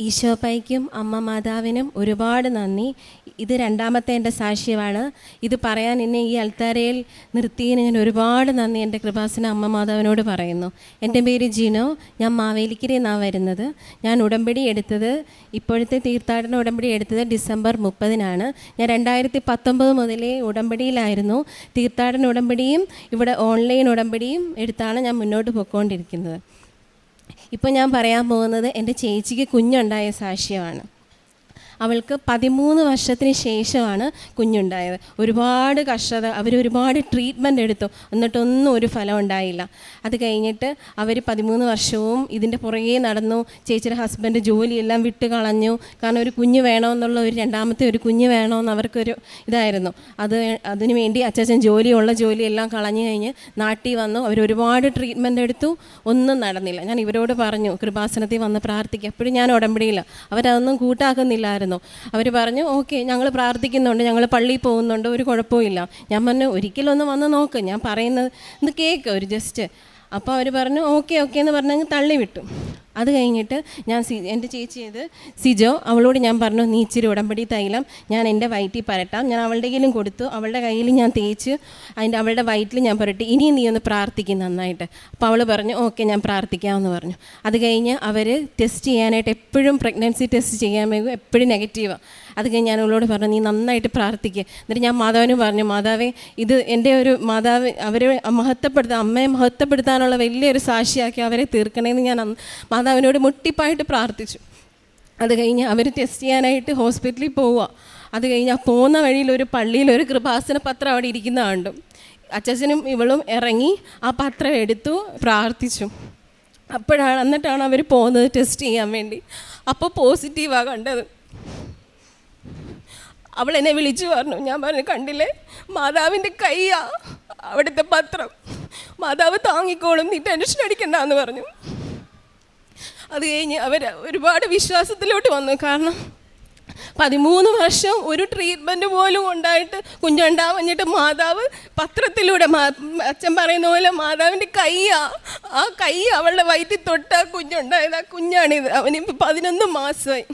ഈശോപ്പയ്ക്കും അമ്മ മാതാവിനും ഒരുപാട് നന്ദി. ഇത് രണ്ടാമത്തെ എന്റെ സാക്ഷ്യമാണ്. ഇത് പറയാൻ എന്നെ ഈ അൽത്താരയിൽ നിർത്തിയതിന് ഞാൻ ഒരുപാട് നന്ദി. എന്റെ കൃപാസന അമ്മ മാതാവിനോട് പറയുന്നു. എന്റെ പേര് ജിനോ. ഞാൻ മാവേലിക്കരയിൽ നിന്നാണ് വരുന്നത്. ഞാൻ ഉടമ്പടി എടുത്തത് ഇപ്പോഴത്തെ തീർത്ഥാടന ഉടമ്പടി എടുത്തത് ഡിസംബർ മുപ്പതിനാണ്. ഞാൻ രണ്ടായിരത്തി പത്തൊമ്പത് മുതലേ ഉടമ്പടിയിലായിരുന്നു. തീർത്ഥാടന ഉടമ്പടിയും ഇവിടെ ഓൺലൈൻ ഉടമ്പടിയും എടുത്താണ് ഞാൻ മുന്നോട്ട് പോയിക്കൊണ്ടിരിക്കുന്നത്. ഇപ്പോൾ ഞാൻ പറയാൻ പോകുന്നത് എന്റെ ചേച്ചിക്ക് കുഞ്ഞുണ്ടായ സാക്ഷ്യമാണ്. അവൾക്ക് പതിമൂന്ന് വർഷത്തിന് ശേഷമാണ് കുഞ്ഞുണ്ടായത്. ഒരുപാട് കഷ്ടത അവർ ഒരുപാട് ട്രീറ്റ്മെന്റ് എടുത്തു. എന്നിട്ടൊന്നും ഒരു ഫലം ഉണ്ടായില്ല. അത് കഴിഞ്ഞിട്ട് അവർ പതിമൂന്ന് വർഷവും ഇതിന്റെ പുറകെ നടന്നു. ചേച്ചിയുടെ ഹസ്ബൻഡ് ജോലിയെല്ലാം വിട്ട് കളഞ്ഞു. കാരണം ഒരു കുഞ്ഞ് വേണമെന്നുള്ള ഒരു രണ്ടാമത്തെ ഒരു കുഞ്ഞ് വേണമെന്ന് അവർക്കൊരു ഇതായിരുന്നു. അത് അതിനു വേണ്ടി അച്ചാച്ചൻ ജോലിയുള്ള ജോലിയെല്ലാം കളഞ്ഞു കഴിഞ്ഞ് നാട്ടിൽ വന്നു. അവർ ഒരുപാട് ട്രീറ്റ്മെന്റ് എടുത്തു. ഒന്നും നടന്നില്ല. ഞാൻ ഇവരോട് പറഞ്ഞു കൃപാസനത്തിൽ വന്ന് പ്രാർത്ഥിക്കുക എപ്പോഴും ഞാൻ ഉടമ്പടിയില്ല അവരതൊന്നും കൂട്ടാക്കുന്നില്ലായിരുന്നു. അവർ പറഞ്ഞു ഓക്കെ ഞങ്ങൾ പ്രാർത്ഥിക്കുന്നുണ്ട് ഞങ്ങൾ പള്ളിയിൽ പോകുന്നുണ്ട് ഒരു കുഴപ്പമില്ല ഞാൻ പറഞ്ഞു ഒരിക്കലും ഒന്ന് വന്ന് നോക്ക് ഞാൻ പറയുന്നത് ഒന്ന് കേൾക്ക് ഒരു ജസ്റ്റ് അപ്പോൾ അവർ പറഞ്ഞു ഓക്കെ ഓക്കെ എന്ന് പറഞ്ഞങ്ങ് തള്ളി വിട്ടു. അത് കഴിഞ്ഞിട്ട് ഞാൻ സി എന്റെ ചേച്ചി ഇത് സിജോ അവളോട് ഞാൻ പറഞ്ഞു നീ ഇച്ചിരി ഉടമ്പടി തൈലം ഞാൻ എന്റെ വയറ്റിൽ പരട്ടാം. ഞാൻ അവളുടെ കയ്യിലും കൊടുത്തു. അവളുടെ കയ്യിൽ ഞാൻ തേച്ച് അതിന്റെ അവളുടെ വയറ്റിൽ ഞാൻ പുരട്ടി. ഇനിയും നീ ഒന്ന് പ്രാർത്ഥിക്കും നന്നായിട്ട്. അപ്പോൾ അവൾ പറഞ്ഞു ഓക്കെ ഞാൻ പ്രാർത്ഥിക്കാമെന്ന് പറഞ്ഞു. അത് കഴിഞ്ഞ് അവർ ടെസ്റ്റ് ചെയ്യാനായിട്ട് എപ്പോഴും പ്രഗ്നൻസി ടെസ്റ്റ് ചെയ്യാൻ വേണ്ടി എപ്പോഴും നെഗറ്റീവാണ് അത് കഴിഞ്ഞ് ഞാൻ അവളോട് പറഞ്ഞു നീ നന്നായിട്ട് പ്രാർത്ഥിക്കുക എന്നിട്ട് ഞാൻ മാതാവിന് പറഞ്ഞു മാതാവേ ഇത് എന്റെ ഒരു മാതാവ് അവരെ മഹത്വപ്പെടുത്താൻ അമ്മയെ മഹത്വപ്പെടുത്താനുള്ള വലിയൊരു സാക്ഷിയാക്കി അവരെ തീർക്കണമെന്ന് ഞാൻ മാതാവിനോട് മുട്ടിപ്പായിട്ട് പ്രാർത്ഥിച്ചു. അത് കഴിഞ്ഞ് അവർ ടെസ്റ്റ് ചെയ്യാനായിട്ട് ഹോസ്പിറ്റലിൽ പോവുക. അത് കഴിഞ്ഞ് ആ പോകുന്ന വഴിയിൽ ഒരു പള്ളിയിൽ ഒരു കൃപാസന പത്രം അവിടെ ഇരിക്കുന്ന കണ്ടു. അച്ഛനും ഇവളും ഇറങ്ങി ആ പത്രം എടുത്തു പ്രാർത്ഥിച്ചു. അപ്പോഴാണ് എന്നിട്ടാണ് അവർ പോകുന്നത് ടെസ്റ്റ് ചെയ്യാൻ വേണ്ടി. അപ്പോൾ പോസിറ്റീവാണ് കണ്ടത്. അവൾ എന്നെ വിളിച്ചു പറഞ്ഞു. ഞാൻ പറഞ്ഞു കണ്ടില്ലേ? മാതാവിന്റെ കൈയാ അവിടുത്തെ പത്രം. മാതാവ് താങ്ങിക്കോളും നീ ടെൻഷൻ അടിക്കണ്ട എന്ന് പറഞ്ഞു. അത് കഴിഞ്ഞ് അവർ ഒരുപാട് വിശ്വാസത്തിലോട്ട് വന്നു. കാരണം പതിമൂന്ന് വർഷം ഒരു ട്രീറ്റ്മെന്റ് പോലും ഉണ്ടായിട്ട് കുഞ്ഞുണ്ടാവഞ്ഞിട്ട് മാതാവ് പത്രത്തിലൂടെ അച്ഛൻ പറയുന്ന പോലെ മാതാവിന്റെ കൈയാ ആ കൈ അവളുടെ വയറ്റിൽ തൊട്ട് കുഞ്ഞുണ്ടായത്. ആ കുഞ്ഞാണിത്. അവനിപ്പോൾ പതിനൊന്ന് മാസമായി.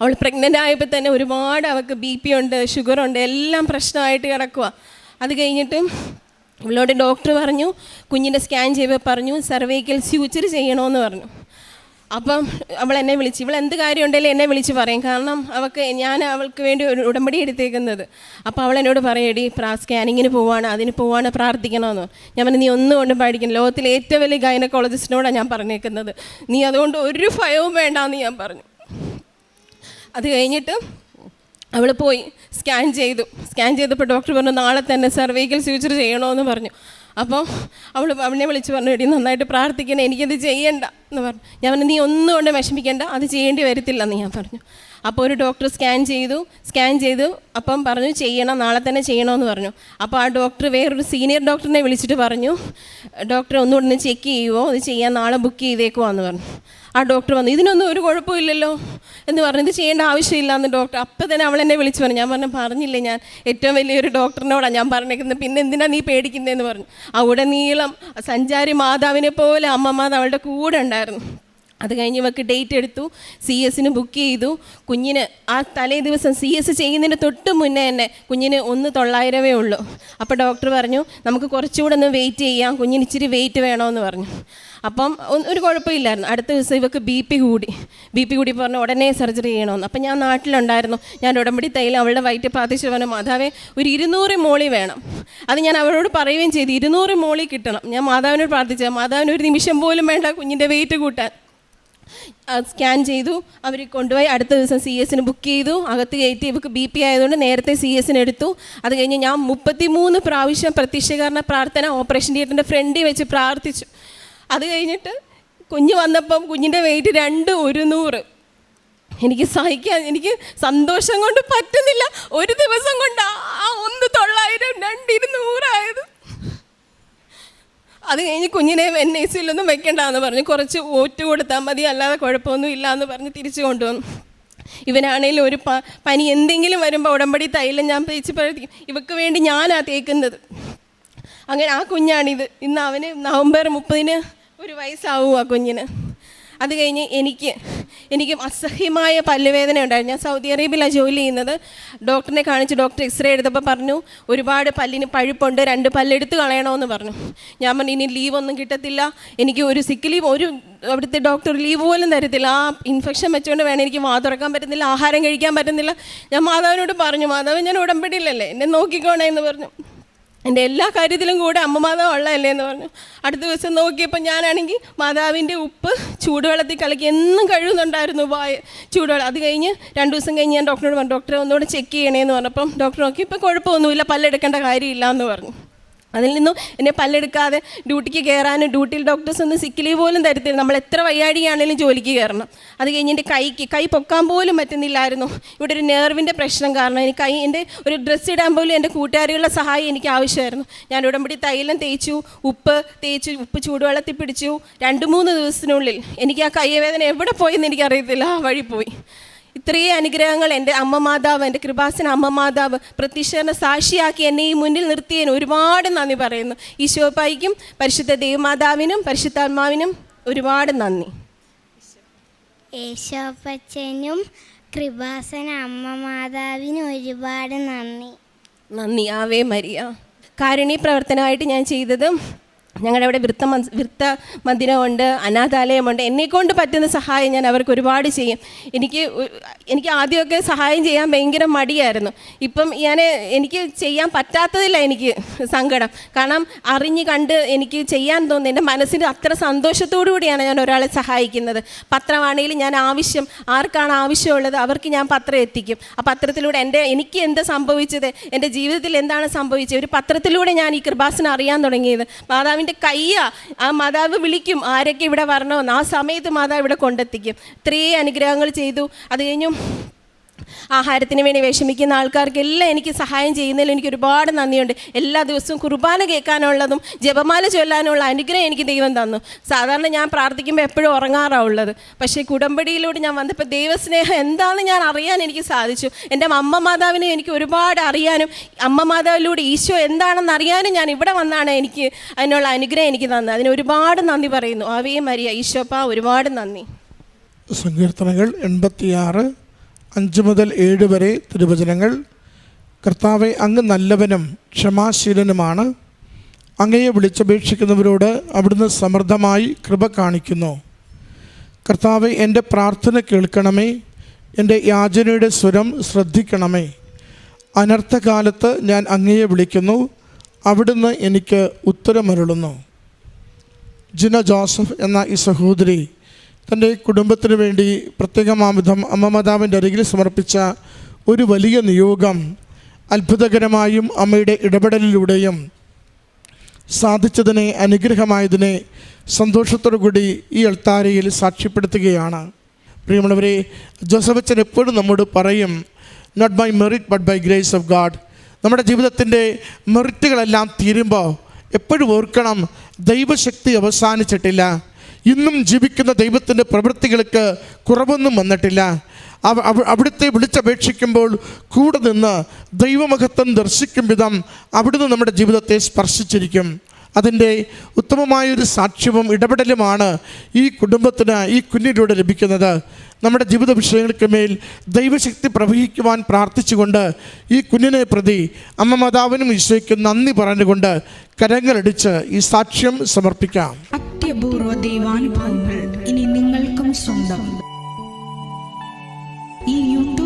അവൾ പ്രഗ്നന്റ് ആയപ്പോൾ തന്നെ ഒരുപാട് അവൾക്ക് ബി പി ഉണ്ട് ഷുഗർ ഉണ്ട് എല്ലാം പ്രശ്നമായിട്ട് കിടക്കുക അത് കഴിഞ്ഞിട്ട് ഇവളോട് ഡോക്ടർ പറഞ്ഞു കുഞ്ഞിന്റെ സ്കാൻ ചെയ്യുമ്പോൾ പറഞ്ഞു സർവൈക്കൽ സ്യൂച്ചർ ചെയ്യണമെന്ന് പറഞ്ഞു. അപ്പം അവൾ എന്നെ വിളിച്ച് ഇവൾ എന്ത് കാര്യം ഉണ്ടെങ്കിലും എന്നെ വിളിച്ച് പറയും. കാരണം അവൾക്ക് ഞാൻ അവൾക്ക് വേണ്ടി ഒരു ഉടമ്പടി എടുത്തേക്കുന്നത്. അപ്പോൾ അവൾ എന്നോട് പറയടി പ്രാ സ്കാനിങ്ങിന് പോവാണ് അതിന് പോവാണ് പ്രാർത്ഥിക്കണമെന്ന് ഞാൻ പറഞ്ഞു നീ ഒന്നും കൊണ്ടും പഠിക്കണം ലോകത്തിലെ ഏറ്റവും വലിയ ഗൈനക്കോളജിസ്റ്റിനോടാണ് ഞാൻ പറഞ്ഞേക്കുന്നത്. നീ അതുകൊണ്ട് ഒരു ഭയവും വേണ്ടാന്ന് ഞാൻ പറഞ്ഞു. അത് കഴിഞ്ഞിട്ട് അവൾ പോയി സ്കാൻ ചെയ്തു. സ്കാൻ ചെയ്തപ്പോൾ ഡോക്ടർ പറഞ്ഞു നാളെ തന്നെ സർവൈക്കൽ സ്യൂച്ചർ ചെയ്യണമെന്ന് പറഞ്ഞു. അപ്പോൾ അവൾ അവനെ വിളിച്ച് പറഞ്ഞു എടി നന്നായിട്ട് പ്രാർത്ഥിക്കണം. എനിക്കത് ചെയ്യണ്ട. എന്ന് പറഞ്ഞു. ഞാൻ പറഞ്ഞു നീ ഒന്നും കൊണ്ട് വിഷമിക്കേണ്ട അത് ചെയ്യേണ്ടി വരത്തില്ല എന്ന് ഞാൻ പറഞ്ഞു. അപ്പോൾ ഒരു ഡോക്ടർ സ്കാൻ ചെയ്തു സ്കാൻ ചെയ്തു അപ്പം പറഞ്ഞു ചെയ്യണം നാളെ തന്നെ ചെയ്യണമെന്ന് പറഞ്ഞു. അപ്പോൾ ആ ഡോക്ടർ വേറൊരു സീനിയർ ഡോക്ടറിനെ വിളിച്ചിട്ട് പറഞ്ഞു ഡോക്ടറെ ഒന്നുകൂടെ ഒന്ന് ചെക്ക് ചെയ്യുമോ അത് ചെയ്യാൻ നാളെ ബുക്ക് ചെയ്തേക്കുമോ എന്ന് പറഞ്ഞു. ആ ഡോക്ടർ വന്നു ഇതിനൊന്നും ഒരു കുഴപ്പമില്ലല്ലോ എന്ന് പറഞ്ഞു ഇത് ചെയ്യേണ്ട ആവശ്യമില്ല എന്ന് ഡോക്ടർ അപ്പം തന്നെ അവൾ എന്നെ വിളിച്ചു പറഞ്ഞു. ഞാൻ പറഞ്ഞു പറഞ്ഞില്ലേ ഞാൻ ഏറ്റവും വലിയൊരു ഡോക്ടറിനോടാണ് ഞാൻ പറഞ്ഞേക്കുന്നത്. പിന്നെ എന്തിനാണ് നീ പേടിക്കുന്നതെന്ന് പറഞ്ഞു. അവിടെ നീളം സഞ്ചാരി മാതാവിനെ പോലെ അമ്മമാത അവളുടെ കൂടെ And. അത് കഴിഞ്ഞ് ഇവക്ക് ഡേറ്റ് എടുത്തു. സി എസിന് ബുക്ക് ചെയ്തു. കുഞ്ഞിന് ആ തലേ ദിവസം സി എസ് ചെയ്യുന്നതിന് തൊട്ട് മുന്നേ തന്നെ കുഞ്ഞിന് ഒന്ന് തൊള്ളായിരമേ ഉള്ളൂ. അപ്പോൾ ഡോക്ടർ പറഞ്ഞു നമുക്ക് കുറച്ചുകൂടെ ഒന്ന് വെയിറ്റ് ചെയ്യാം. കുഞ്ഞിന് ഇച്ചിരി വെയിറ്റ് വേണമെന്ന് പറഞ്ഞു. അപ്പം ഒരു കുഴപ്പമില്ലായിരുന്നു. അടുത്ത ദിവസം ഇവക്ക് ബി പി കൂടി. ബി പി കൂടി പറഞ്ഞു ഉടനെ സർജറി ചെയ്യണമെന്ന് അപ്പം ഞാൻ നാട്ടിലുണ്ടായിരുന്നു. ഞാൻ ഉടമ്പടി തൈലം അവളുടെ വയറ്റ് പ്രാർത്ഥിച്ചു പറഞ്ഞു മാതാവേ ഒരു ഇരുന്നൂറ് മോളി വേണം. അത് ഞാൻ അവരോട് പറയുകയും ചെയ്തു. ഇരുന്നൂറ് മോളി കിട്ടണം. ഞാൻ മാതാവിനോട് പ്രാർത്ഥിച്ചത്. മാതാവിന് ഒരു നിമിഷം പോലും വേണ്ട കുഞ്ഞിന്റെ വെയിറ്റ് കൂട്ടാൻ. സ്കാൻ ചെയ്തു. അവർ കൊണ്ടുപോയി അടുത്ത ദിവസം സി എസിന് ബുക്ക് ചെയ്തു. അകത്ത് കയറ്റി ഇവർക്ക് ബി പി ആയതുകൊണ്ട് നേരത്തെ സി എസിന് എടുത്തു. അത് കഴിഞ്ഞ് ഞാൻ മുപ്പത്തി മൂന്ന് പ്രാവശ്യം പ്രത്യക്ഷീകരണ പ്രാർത്ഥന ഓപ്പറേഷൻ തിയേറ്ററിന്റെ ഫ്രണ്ടിൽ വെച്ച് പ്രാർത്ഥിച്ചു. അത് കഴിഞ്ഞിട്ട് കുഞ്ഞ് വന്നപ്പം കുഞ്ഞിന്റെ വെയിറ്റ് രണ്ട് ഒരുന്നൂറ്. എനിക്ക് സഹിക്കാൻ എനിക്ക് സന്തോഷം കൊണ്ട് പറ്റുന്നില്ല. ഒരു ദിവസം കൊണ്ട് ആ ഒന്ന് തൊള്ളായിരം രണ്ട് ഇരുന്നൂറായത്. അത് കഴിഞ്ഞ് കുഞ്ഞിനെ എൻ ഐ സിയിലൊന്നും വെക്കണ്ടെന്ന് പറഞ്ഞു. കുറച്ച് ഓറ്റ് കൊടുത്താൽ മതി അല്ലാതെ കുഴപ്പമൊന്നും ഇല്ല എന്ന് പറഞ്ഞ് തിരിച്ചു കൊണ്ടുവന്നു. ഇവനാണേലും ഒരു പ പനി എന്തെങ്കിലും വരുമ്പോൾ ഉടമ്പടി തൈലം ഞാൻ തേച്ച് പ്രവർത്തിക്കും ഇവക്ക് വേണ്ടി ഞാനാ തേക്കുന്നത്. അങ്ങനെ ആ കുഞ്ഞാണിത്. ഇന്ന് അവന് നവംബർ മുപ്പതിന് ഒരു വയസ്സാവും ആ കുഞ്ഞിന്. അത് കഴിഞ്ഞ് എനിക്ക് എനിക്ക് അസഹ്യമായ പല്ലുവേദന ഉണ്ടായിരുന്നു. ഞാൻ സൗദി അറേബ്യയിലാണ് ജോലി ചെയ്യുന്നത്. ഡോക്ടറിനെ കാണിച്ച് ഡോക്ടർ എക്സ്റേ എടുത്തപ്പോൾ പറഞ്ഞു ഒരുപാട് പല്ലിന് പഴുപ്പുണ്ട് രണ്ട് പല്ലെടുത്ത് കളയണമെന്ന് പറഞ്ഞു. ഞാൻ പറഞ്ഞു ഇനി ലീവൊന്നും കിട്ടത്തില്ല. എനിക്ക് ഒരു സിക്ക് ലീവ് ഒരു അവിടുത്തെ ഡോക്ടർ ലീവ് പോലും തരത്തില്ല. ആ ഇൻഫെക്ഷൻ വെച്ചുകൊണ്ട് വേണം എനിക്ക് വാ തുറക്കാൻ പറ്റുന്നില്ല ആഹാരം കഴിക്കാൻ പറ്റുന്നില്ല. ഞാൻ മാതാവിനോട് പറഞ്ഞു മാതാവ് ഞാൻ ഉടമ്പടിയില്ലല്ലേ എന്നെ നോക്കിക്കോണേ എന്ന് പറഞ്ഞു. എന്റെ എല്ലാ കാര്യത്തിലും കൂടെ അമ്മ മാതാവ് ഉള്ളതല്ലേ എന്ന് പറഞ്ഞു. അടുത്ത ദിവസം നോക്കിയപ്പോൾ ഞാനാണെങ്കിൽ മാതാവിന്റെ ഉപ്പ് ചൂടുവെള്ളത്തിൽ കലക്കി എന്നും കഴുകുന്നുണ്ടായിരുന്നു വായ ചൂടുവെള്ളം. അത് കഴിഞ്ഞ് രണ്ട് ദിവസം കഴിഞ്ഞ് ഞാൻ ഡോക്ടറോട് പറഞ്ഞു ഡോക്ടറെ ഒന്നുകൂടെ ചെക്ക് ചെയ്യണേന്ന് പറഞ്ഞപ്പം ഡോക്ടർ നോക്കി ഇപ്പം കുഴപ്പമൊന്നുമില്ല പല്ലെടുക്കേണ്ട കാര്യമില്ല എന്ന് പറഞ്ഞു. അതിൽ നിന്നും എന്നെ പല്ലെടുക്കാതെ ഡ്യൂട്ടിക്ക് കയറാനും ഡ്യൂട്ടിയിൽ ഡോക്ടേഴ്സ് ഒന്നും സിക്ക് ലീവ് പോലും തരത്തില്ല. നമ്മൾ എത്ര വയ്യാഴികയാണെങ്കിലും ജോലിക്ക് കയറണം. അത് കഴിഞ്ഞ് എന്റെ കൈക്ക് കൈ പൊക്കാൻ പോലും പറ്റുന്നില്ലായിരുന്നു. ഇവിടെ ഒരു നെർവിന്റെ പ്രശ്നം കാരണം എനിക്ക് കൈ എന്റെ ഒരു ഡ്രസ്സ് ഇടാൻ പോലും എന്റെ കൂട്ടുകാരികളുടെ സഹായം എനിക്ക് ആവശ്യമായിരുന്നു. ഞാൻ ഉടമ്പടി തൈലം തേച്ചു ഉപ്പ് തേച്ചു ഉപ്പ് ചൂടുവെള്ളത്തിൽ പിടിച്ചു. രണ്ട് മൂന്ന് ദിവസത്തിനുള്ളിൽ എനിക്ക് ആ കൈവേദന എവിടെ പോയെന്ന് എനിക്കറിയത്തില്ല. ആ വഴി പോയി. ഇത്രയും അനുഗ്രഹങ്ങൾ എന്റെ അമ്മ മാതാവ് എന്റെ കൃപാസന അമ്മ മാതാവ് പ്രത്യക്ഷനെ സാക്ഷിയാക്കി എന്നെ ഈ മുന്നിൽ നിർത്തിയതിന് ഒരുപാട് നന്ദി പറയുന്നു. ഈശോപ്പായിക്കും പരിശുദ്ധ ദേവമാതാവിനും പരിശുദ്ധാത്മാവിനും ഒരുപാട് നന്ദി. യേശോപ്പച്ചനും കൃപാസന അമ്മ മാതാവിനും ഒരുപാട് നന്ദി. നന്ദി. Ave Maria. കാരുണ്യ പ്രവർത്തനമായിട്ട് ഞാൻ ചെയ്തത് ഞങ്ങളുടെ അവിടെ വൃത്ത വൃത്ത മന്ദിരമുണ്ട് അനാഥാലയമുണ്ട്. എന്നെക്കൊണ്ട് പറ്റുന്ന സഹായം ഞാൻ അവർക്ക് ഒരുപാട് ചെയ്യും. എനിക്ക് എനിക്ക് ആദ്യമൊക്കെ സഹായം ചെയ്യാൻ ഭയങ്കര മടിയായിരുന്നു. ഇപ്പം ഞാൻ എനിക്ക് ചെയ്യാൻ പറ്റാത്തതില്ല എനിക്ക് സങ്കടം. കാരണം അറിഞ്ഞ് കണ്ട് എനിക്ക് ചെയ്യാൻ തോന്നുന്നു. എന്റെ മനസ്സിന് അത്ര സന്തോഷത്തോടു കൂടിയാണ് ഞാൻ ഒരാളെ സഹായിക്കുന്നത്. പത്രമാണെങ്കിലും ഞാൻ ആവശ്യം ആർക്കാണ് ആവശ്യമുള്ളത് അവർക്ക് ഞാൻ പത്രം എത്തിക്കും. ആ പത്രത്തിലൂടെ എന്റെ എനിക്ക് എന്ത് സംഭവിച്ചത് എന്റെ ജീവിതത്തിൽ എന്താണ് സംഭവിച്ചത്? ഒരു പത്രത്തിലൂടെ ഞാൻ ഈ കൃപാസനം അറിയാൻ തുടങ്ങിയത്. മാതാവിന്റെ കയ്യ ആ മാതാവ് വിളിക്കും ആരൊക്കെ ഇവിടെ വരണമെന്ന് ആ സമയത്ത് മാതാവ് ഇവിടെ കൊണ്ടെത്തിക്കും. ഇത്രയും അനുഗ്രഹങ്ങൾ ചെയ്തു. അത് കഴിഞ്ഞു ആഹാരത്തിന് വേണ്ടി വിഷമിക്കുന്ന ആൾക്കാർക്കെല്ലാം എനിക്ക് സഹായം ചെയ്യുന്നതിൽ എനിക്ക് ഒരുപാട് നന്ദിയുണ്ട്. എല്ലാ ദിവസവും കുർബാന കേൾക്കാനുള്ളതും ജപമാല ചൊല്ലാനുള്ള അനുഗ്രഹം എനിക്ക് ദൈവം തന്നു. സാധാരണ ഞാൻ പ്രാർത്ഥിക്കുമ്പോൾ എപ്പോഴും ഉറങ്ങാറാവുള്ളത് പക്ഷേ കുടമ്പടിയിലൂടെ ഞാൻ വന്നപ്പോൾ ദൈവസ്നേഹം എന്താണെന്ന് ഞാൻ അറിയാൻ എനിക്ക് സാധിച്ചു. എന്റെ അമ്മ മാതാവിനെ എനിക്ക് ഒരുപാട് അറിയാനും അമ്മ മാതാവിലൂടെ ഈശോ എന്താണെന്ന് അറിയാനും ഞാൻ ഇവിടെ വന്നാണ് എനിക്ക് അതിനുള്ള അനുഗ്രഹം എനിക്ക് തന്നത്. അതിന് ഒരുപാട് നന്ദി പറയുന്നു. ആവേ മരിയ ഈശോപ്പ ഒരുപാട് നന്ദി. സങ്കീർത്തനങ്ങൾ എൺപത്തിയാറ് അഞ്ച് മുതൽ ഏഴ് വരെ തിരുവചനങ്ങൾ. കർത്താവെ അങ്ങ് നല്ലവനും ക്ഷമാശീലനുമാണ്. അങ്ങയെ വിളിച്ചപേക്ഷിക്കുന്നവരോട് അവിടുന്ന് സമൃദ്ധമായി കൃപ കാണിക്കുന്നു. കർത്താവെ എന്റെ പ്രാർത്ഥന കേൾക്കണമേ. എന്റെ യാചനയുടെ സ്വരം ശ്രദ്ധിക്കണമേ. അനർത്ഥകാലത്ത് ഞാൻ അങ്ങയെ വിളിക്കുന്നു. അവിടുന്ന് എനിക്ക് ഉത്തരമരുളുന്നു. ജിന ജോസഫ് എന്ന ഈ സഹോദരി തന്റെ കുടുംബത്തിന് വേണ്ടി പ്രത്യേകമാവിധം അമ്മമതാവിന്റെ അരികിൽ സമർപ്പിച്ച ഒരു വലിയ നിയോഗം അത്ഭുതകരമായും അമ്മയുടെ ഇടപെടലിലൂടെയും സാധിച്ചതിനെ അനുഗ്രഹമായതിനെ സന്തോഷത്തോടു കൂടി ഈ അൾത്താരയിൽ സാക്ഷ്യപ്പെടുത്തുകയാണ്. പ്രിയമുള്ളവരെ ജോസഫ് അച്ഛൻ എപ്പോഴും നമ്മോട് പറയും not by merit but by grace of God നമ്മുടെ ജീവിതത്തിന്റെ മെറിറ്റുകളെല്ലാം തീരുമ്പോൾ എപ്പോഴും ഓർക്കണം ദൈവശക്തി അവസാനിച്ചിട്ടില്ല. ഇന്നും ജീവിക്കുന്ന ദൈവത്തിന്റെ പ്രവൃത്തികൾക്ക് കുറവൊന്നും വന്നിട്ടില്ല. അവ അവ- അവിടുത്തെ വിളിച്ചപേക്ഷിക്കുമ്പോൾ കൂടെ നിന്ന് ദൈവമഹത്വം ദർശിക്കും വിധം അവിടുന്ന് നമ്മുടെ ജീവിതത്തെ സ്പർശിച്ചിരിക്കും. അതിന്റെ ഉത്തമമായൊരു സാക്ഷ്യവും ഇടപെടലുമാണ് ഈ കുടുംബത്തിന് ഈ കുഞ്ഞിലൂടെ ലഭിക്കുന്നത്. നമ്മുടെ ജീവിത വിഷയങ്ങൾക്ക് മേൽ ദൈവശക്തി പ്രവഹിക്കുവാൻ പ്രാർത്ഥിച്ചുകൊണ്ട് ഈ കുഞ്ഞിനെ പ്രതി അമ്മ മാതാവിനും ഈശോയ്ക്കും നന്ദി പറഞ്ഞുകൊണ്ട് കരങ്ങളടിച്ച് ഈ സാക്ഷ്യം സമർപ്പിക്കാം. അത്യപൂർവ ദൈവാനുഭവങ്ങൾ ഇനി നിങ്ങൾക്കും സ്വന്തം. ഈ